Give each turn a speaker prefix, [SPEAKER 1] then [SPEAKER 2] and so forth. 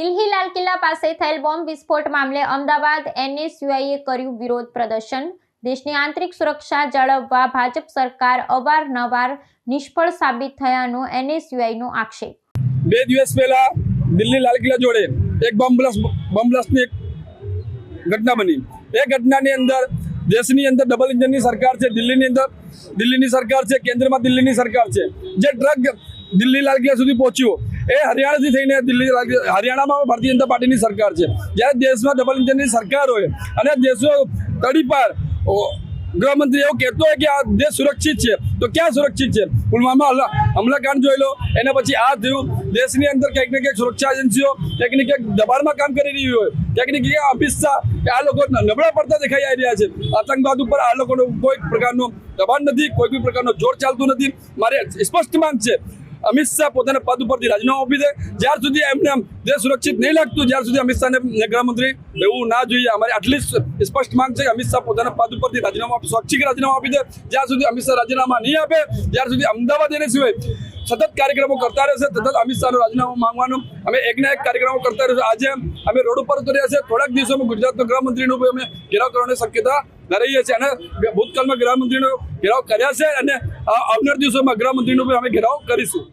[SPEAKER 1] દિલ્હી લાલ કિલ્લા પાસે થયેલ બોમ્બ વિસ્ફોટ મામલે અમદાવાદ એનએસયુઆઈએ કર્યું વિરોધ પ્રદર્શન. દેશની આંતરિક સુરક્ષા જાળવવા ભાજપ સરકાર અવારનવાર નિષ્ફળ સાબિત થયાનો એનએસયુઆઈનો આક્ષેપ.
[SPEAKER 2] બે દિવસ પહેલા દિલ્હી લાલ કિલ્લા જોડે એક બોમ્બ બ્લાસ્ટ, બોમ્બ બ્લાસ્ટની એક ઘટના બની. એ ઘટનાની અંદર દેશની અંદર ડબલ ઇન્જનની સરકાર છે, દિલ્હીની અંદર દિલ્હીની સરકાર છે, કેન્દ્રમાં દિલ્હીની સરકાર છે. જે ટ્રક દિલ્હી લાલ કિલ્લા સુધી પહોંચ્યો એ હરિયાણાથી થઈને દિલ્હી હરિયાણામાં ભારતીય જનતા પાર્ટીની સરકાર છે. જ્યારે દેશમાં ડબલ ઇન્જિનની સરકાર હોય અને દેશો તડીપાર ગૃહમંત્રી એવું કહેતો હોય કે આ દેશ સુરક્ષિત છે, તો ક્યાં સુરક્ષિત છે? પુલવામા હમલાકાંડ જોઈ લો. એના પછી આ થયું. દેશની અંદર ક્યાંક ને ક્યાંક સુરક્ષા એજન્સીઓ ક્યાંક ને ક્યાંક દબાણમાં કામ કરી રહી હોય. ક્યાંક ને ક્યાંક અમિત શાહ આ લોકો નબળા પડતા દેખાઈ આવી રહ્યા છે. આતંકવાદ ઉપર આ લોકોનો કોઈ પ્રકારનું દબાણ નથી, કોઈ બી પ્રકારનો જોર ચાલતું નથી. મારે સ્પષ્ટ માંગ છે અમિત શાહ પોતાના પદ ઉપરથી રાજીનામું આપી દે. જ્યાર સુધી એમને દેશ સુરક્ષિત નહીં લાગતું, જ્યાર સુધી અમિત શાહને ગૃહમંત્રી એવું ના જોઈએ. અમારી આટલી સ્પષ્ટ માંગ છે અમિત શાહ પોતાના પદ ઉપરથી રાજીનામું આપી, સ્વૈચ્છિક રાજીનામું આપી દે. જ્યાં સુધી અમિત શાહ રાજીનામા નહીં આપે, જ્યાર સુધી અમદાવાદ એને સિવાય સતત કાર્યક્રમો કરતા રહેશે, સતત અમિત શાહનું રાજીનામું માંગવાનું. અમે એકના એક કાર્યક્રમો કરતા રહેશું. આજે અમે રોડ ઉપર ઉતર્યા છે થોડાક દિવસોમાં ગુજરાતના ગૃહમંત્રીનું અમે ઘેરાવ કરવાની શક્યતા રહીએ છીએ અને ભૂતકાળમાં ગૃહમંત્રીનો ઘેરાવ કર્યા છે અને આવનાર દિવસોમાં ગૃહમંત્રીનો બી અમે ઘેરાવ કરીશું.